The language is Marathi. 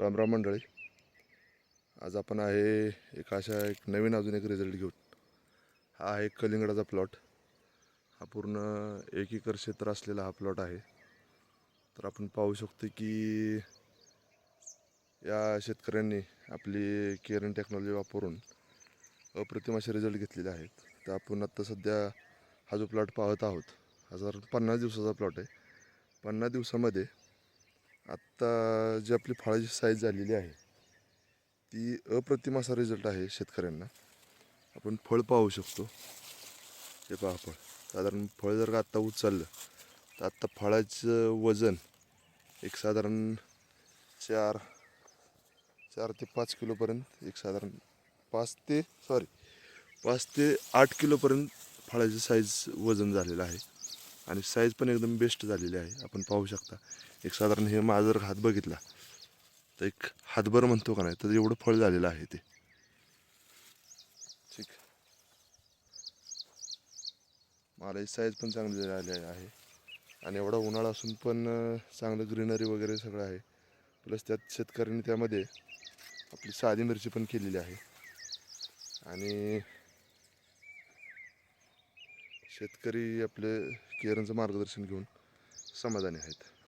राम राम मंडळी. आज आपण आहे एक अशा एक नवीन अजून एक रिझल्ट घेऊन. हा आहे कलिंगडाचा प्लॉट हा पूर्ण एक एकर क्षेत्र असलेला हा प्लॉट आहे. तर आपण पाहू शकतो की या शेतकऱ्यांनी आपली केरन टेक्नॉलॉजी वापरून अप्रतिम असे रिझल्ट घेतलेले आहेत. तर आपण आत्ता सध्या हा जो प्लॉट पाहत आहोत हा जर पन्नास दिवसाचा प्लॉट आहे. पन्नास दिवसामध्ये आत्ता जी आपली फळाची साईज झालेली आहे ती अप्रतिम असा रिझल्ट आहे शेतकऱ्यांना. आपण फळ पाहू शकतो. हे पहा फळ. साधारण फळ जर का आत्ता उचललं तर आत्ता फळाचं वजन एक साधारण चार चार ते पाच किलोपर्यंत एक साधारण पाच ते सॉरी पाच ते आठ किलोपर्यंत फळाची साईज वजन झालेलं आहे. आणि साईज पण एकदम बेस्ट झालेली आहे. आपण पाहू शकता. एक साधारण हे माझा जर हात बघितला तर एक हातभर म्हणतो का नाही तर एवढं फळ झालेलं आहे ते. ठीक. मालाची साईज पण चांगली झाली आहे. आणि एवढा उन्हाळा असून पण चांगलं ग्रीनरी वगैरे सगळं आहे. प्लस त्यात शेतकऱ्यांनी त्यामध्ये आपली साधी मिरची पण केलेली आहे. आणि शेतकरी आपले केरनचं मार्गदर्शन घेऊन समाधानी आहेत.